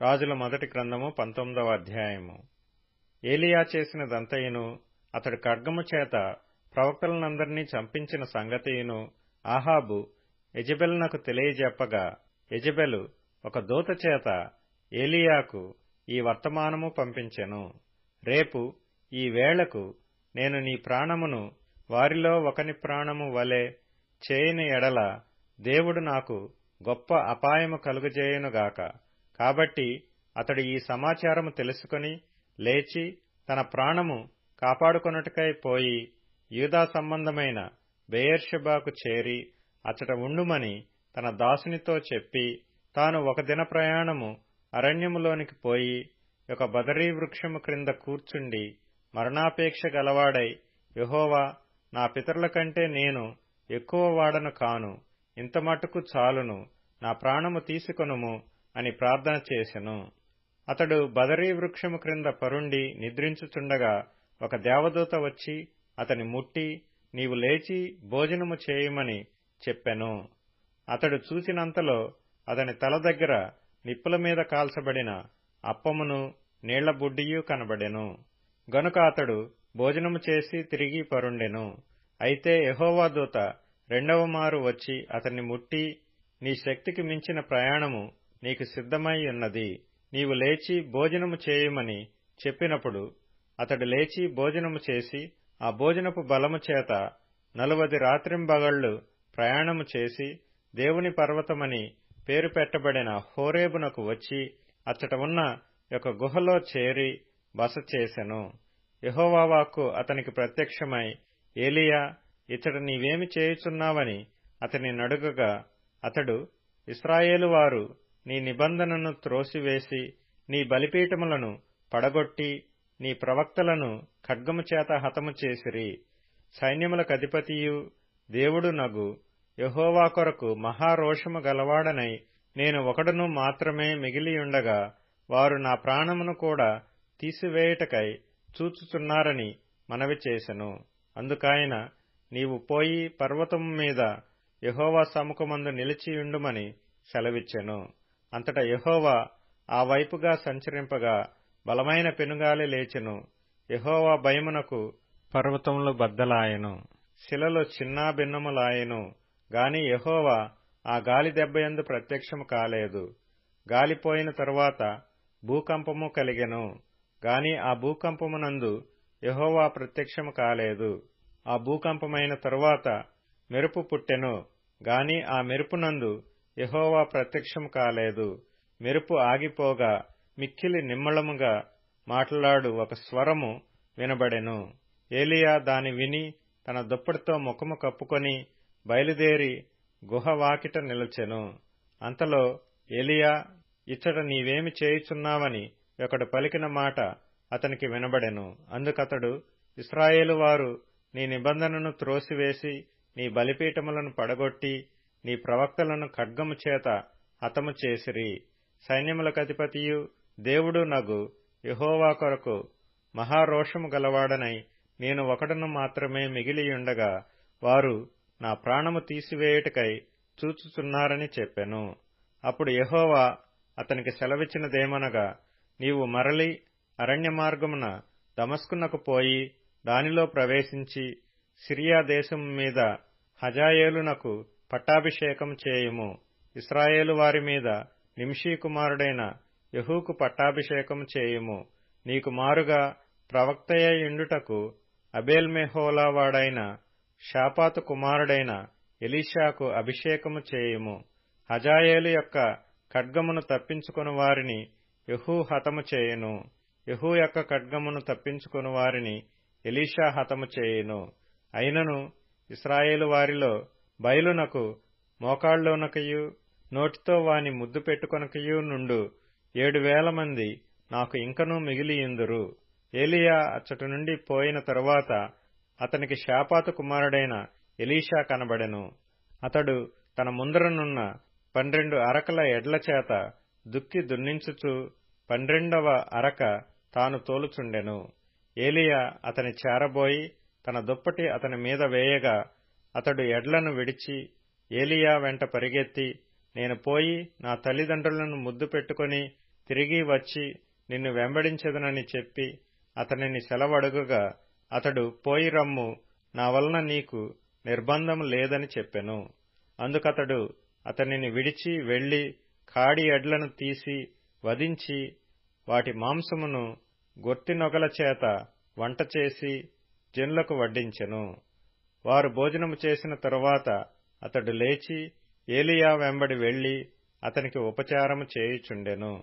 రాజుల మొదటి గ్రంథము పంతొమ్మిదవ అధ్యాయము. ఏలియా చేసినదంతయును అతడు ఖడ్గము చేత ప్రవక్తలనందరినీ చంపించిన సంగతియును ఆహాబు యెజెబెలునకు తెలియజెప్పగా యెజెబెలు ఒక దూత చేత ఏలియాకు ఈ వర్తమానము పంపించెను. రేపు ఈ వేళకు నేను నీ ప్రాణమును వారిలో ఒకని ప్రాణము వలె చేయని ఎడల దేవుడు నాకు గొప్ప అపాయము కలుగజేయునుగాక. కాబట్టి అతడు ఈ సమాచారము తెలుసుకొని లేచి తన ప్రాణము కాపాడుకొనుటకై పోయి యూదా సంబంధమైన బెయేర్షెబాకు చేరి అచ్చట ఉండుమని తన దాసునితో చెప్పి తాను ఒక దిన ప్రయాణము అరణ్యములోనికి పోయి ఒక బదరీ వృక్షము క్రింద కూర్చుండి మరణాపేక్ష గలవాడై యహోవా నా పితరుల కంటే నేను ఎక్కువ వాడను కాను ఇంతమటుకు చాలును నా ప్రాణము తీసుకొనుము అని ప్రార్థన చేసెను. అతడు బదరీ వృక్షము క్రింద పరుండి నిద్రించుచుండగా ఒక దేవదూత వచ్చి అతని ముట్టి నీవు లేచి భోజనము చేయమని చెప్పెను. అతడు చూసినంతలో అతని తల దగ్గర నిప్పుల మీద కాల్చబడిన అప్పమును నీళ్ళ బుడ్డియు కనబడెను. గనుక అతడు భోజనము చేసి తిరిగి పరుండెను. అయితే యహోవా దూత రెండవ మారు వచ్చి అతన్ని ముట్టి నీ శక్తికి మించిన ప్రయాణము నీకు సిద్ధమై ఉన్నది. నీవు లేచి భోజనము చేయమని చెప్పినప్పుడు అతడు లేచి భోజనము చేసి ఆ భోజనపు బలము చేత నలువది రాత్రింబగళ్ళు ప్రయాణము చేసి దేవుని పర్వతమని పేరు పెట్టబడిన హోరేబునకు వచ్చి అచ్చట ఉన్న ఒక గుహలో చేరి బస చేసెను. యహోవాకు అతనికి ప్రత్యక్షమై ఏలియా ఇతడు నీవేమి చేయుచున్నావని అతని నడుగగా అతడు ఇస్రాయేలు వారు నీ నిబంధనను త్రోసివేసి నీ బలిపీఠములను పడగొట్టి నీ ప్రవక్తలను ఖడ్గము చేత హతము చేసిరి. సైన్యములకధిపతియు దేవుడు నగు. యహోవా కొరకు మహారోషము గలవాడనై నేను ఒకడును మాత్రమే మిగిలియుండగా వారు నా ప్రాణమును కూడా తీసివేయుటకై చూచుచున్నారని మనవి చేసెను. అందుకాయన నీవు పోయి పర్వతము మీద యహోవా సముఖమందు నిలిచియుండుమని సెలవిచ్చెను. అంతటా యహోవా ఆ వైపుగా సంచరింపగా బలమైన పెనుగాలి లేచెను. యహోవా భయమునకు పర్వతములు బద్దలాయెను. శిలలు చిన్నాభిన్నములాయెను గాని యహోవా ఆ గాలి దెబ్బయందు ప్రత్యక్షము కాలేదు. గాలిపోయిన తరువాత భూకంపము కలిగెను. గాని ఆ భూకంపమునందు యహోవా ప్రత్యక్షము కాలేదు. ఆ భూకంపమైన తరువాత మెరుపు పుట్టెను. గాని ఆ మెరుపునందు యహోవా ప్రత్యక్షం కాలేదు. మెరుపు ఆగిపోగా మిక్కిలి నిమ్మళముగా మాట్లాడు ఒక స్వరము వినబడెను. ఏలియా దాని విని తన దుప్పటితో ముఖము కప్పుకొని బయలుదేరి గుహ వాకిట నిలచెను. అంతలో ఏలియా ఇచ్చట నీవేమి చేయుచున్నావని ఒకడు పలికిన మాట అతనికి వినబడెను. అందుకతడు ఇస్రాయేలు వారు నీ నిబంధనను త్రోసివేసి నీ బలిపీఠములను పడగొట్టి నీ ప్రవక్తలను ఖడ్గము చేత హతము చేసిరి. సైన్యములకధిపతియు దేవుడు నగు యహోవా కొరకు మహారోషము గలవాడనై నేను ఒకడును మాత్రమే మిగిలియుండగా వారు నా ప్రాణము తీసివేయుటకై చూచుచున్నారని చెప్పెను. అప్పుడు యహోవా అతనికి సెలవిచ్చినదేమనగా నీవు మరలి అరణ్య మార్గమున దమస్కునకు పోయి దానిలో ప్రవేశించి సిరియా దేశం మీద హజాయేలునకు పట్టాభిషేకం చేయుము. ఇస్రాయేలు వారి మీద నింషీ కుమారుడైన యహూకు పట్టాభిషేకం చేయుము. నీకు మారుగా ప్రవక్తయ్యుండుటకు అబేల్మెహోలా వాడైన షాపాతు కుమారుడైన ఎలీషాకు అభిషేకము చేయుము. హజాయేలు యొక్క ఖడ్గమును తప్పించుకుని వారిని యహూ హతము చేయును. యహూ యొక్క ఖడ్గమును తప్పించుకుని వారిని ఎలీషా హతము చేయును. అయినను ఇస్రాయేలు వారిలో బయలునకు మోకాళ్ళలోనకయు నోటితో వాని ముద్దు పెట్టుకొనకయు నుండు ఏడు వేల మంది నాకు ఇంకనూ మిగిలియుందురు. ఏలియా అచ్చటి నుండి పోయిన తరువాత అతనికి శాపాతు కుమారుడైన ఎలీషా కనబడెను. అతడు తన ముందరనున్న పన్నెండు అరకల ఎడ్ల చేత దుక్కి దున్నించుచు పన్నెండవ అరక తాను తోలుచుండెను. ఏలియా అతని చేరబోయి తన దుప్పటి అతని మీద వేయగా అతడు ఎడ్లను విడిచి ఏలియా వెంట పరిగెత్తి నేను పోయి నా తల్లిదండ్రులను ముద్దు పెట్టుకుని తిరిగి వచ్చి నిన్ను వెంబడించెదనని చెప్పి అతనిని సెలవడుగగా అతడు పోయి రమ్ము నా వలన నీకు నిర్బంధం లేదని చెప్పెను. అందుకతడు అతనిని విడిచి వెళ్ళి కాడి ఎడ్లను తీసి వధించి వాటి మాంసమును గొర్తినొగల చేత వంట చేసి జనులకు వడ్డించెను. వారు భోజనము చేసిన తరువాత అతడు లేచి ఏలియా వెంబడి వెళ్ళి అతనికి ఉపచారము చేయుచుండెను.